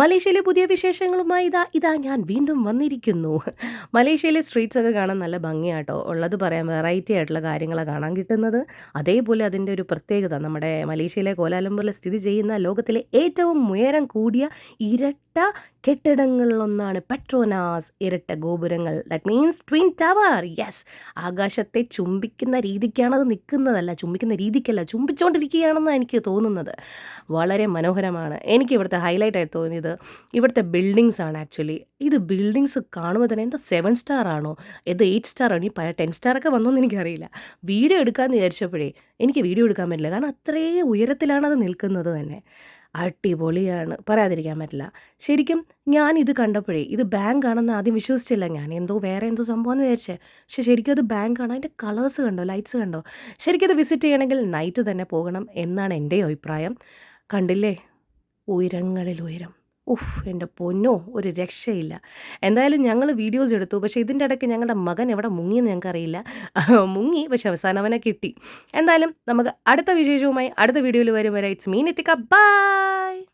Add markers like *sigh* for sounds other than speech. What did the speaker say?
മലേഷ്യയിലെ പുതിയ വിശേഷങ്ങളുമായി ഇതാ ഇതാ ഞാൻ വീണ്ടും വന്നിരിക്കുന്നു. മലേഷ്യയിലെ സ്ട്രീറ്റ്സ് ഒക്കെ കാണാൻ നല്ല ഭംഗിയാട്ടോ. ഉള്ളത് പറയാം വെറൈറ്റി ആയിട്ടുള്ള കാര്യങ്ങളാണ് കാണാൻ കിട്ടുന്നത്. അതേപോലെ അതിന്റെ ഒരു പ്രത്യേകത നമ്മുടെ മലേഷ്യയിലെ കോലാലംപൂരിൽ സ്ഥിതി ചെയ്യുന്ന ലോകത്തിലെ ഏറ്റവും ഉയരം കൂടിയ ഇരട്ട കെട്ടിടങ്ങളിലൊന്നാണ് പെട്രോനാസ് ഇരട്ട ഗോപുരങ്ങൾ. That means twin tower yes ആകാശത്തെ ചുംബിക്കുന്ന രീതിക്കാണ് അത് നിൽക്കുന്നതല്ല ചുംബിക്കുന്ന രീതിക്കല്ല ചുംബിച്ചുകൊണ്ടിരിക്കുകയാണെന്നാണ് എനിക്ക് തോന്നുന്നത്. വളരെ മനോഹരമാണ്. എനിക്ക് ഇവിടുത്തെ ഹൈലൈറ്റ് ആയിട്ട് തോന്നിയത് ഇവിടുത്തെ ബിൽഡിങ്സ് ആണ് ആക്ച്വലി ഇത് ബിൽഡിങ്സ് കാണുമ്പോൾ തന്നെ എന്താ സെവൻ സ്റ്റാർ ആണോ? ഇത് എയ്റ്റ് സ്റ്റാർ ആണോ? ഈ പഴയ ടെൻ സ്റ്റാർ ഒക്കെ വന്നോന്ന് എനിക്കറിയില്ല. വീഡിയോ എടുക്കാമെന്ന് വിചാരിച്ചപ്പോഴേ എനിക്ക് വീഡിയോ എടുക്കാൻ പറ്റില്ല. കാരണം അത്രയും ഉയരത്തിലാണ് അത് നിൽക്കുന്നത് തന്നെ. അടിപൊളിയാണ്. പറയാതിരിക്കാൻ പറ്റില്ല. ശരിക്കും ഞാൻ ഇത് കണ്ടപ്പോഴേ ഇത് ബാങ്ക് ആണെന്ന് ആദ്യം വിശ്വസിച്ചില്ല ഞാൻ. എന്തോ വേറെ എന്തോ സംഭവം എന്ന് വിചാരിച്ചേ. പക്ഷെ ശരിക്കും അത് ബാങ്ക് ആണ്. അതിന്റെ കളേഴ്സ് കണ്ടോ? ലൈറ്റ്സ് കണ്ടോ? ശരിക്കും അത് വിസിറ്റ് ചെയ്യണമെങ്കിൽ നൈറ്റ് തന്നെ പോകണം എന്നാണ് എന്റെ അഭിപ്രായം. കണ്ടില്ലേ? ഉയരങ്ങളിൽ ഉയരം. ഉഫ് എന്റെ പൊന്നോ ഒരു രക്ഷയില്ല. എന്തായാലും ഞങ്ങൾ വീഡിയോസ് എടുത്തു. പക്ഷേ ഇതിന്റെ ഇടയ്ക്ക് ഞങ്ങളുടെ മകൻ എവിടെ മുങ്ങിയെന്ന് ഞങ്ങൾക്കറിയില്ല. *laughs* മുങ്ങി പക്ഷെ അവസാനം അവനെ കിട്ടി. എന്തായാലും നമുക്ക് അടുത്ത വിശേഷവുമായി അടുത്ത വീഡിയോയിൽ വരും വരെ ഇറ്റ്സ് മീൻ എത്തിക്ക ബൈ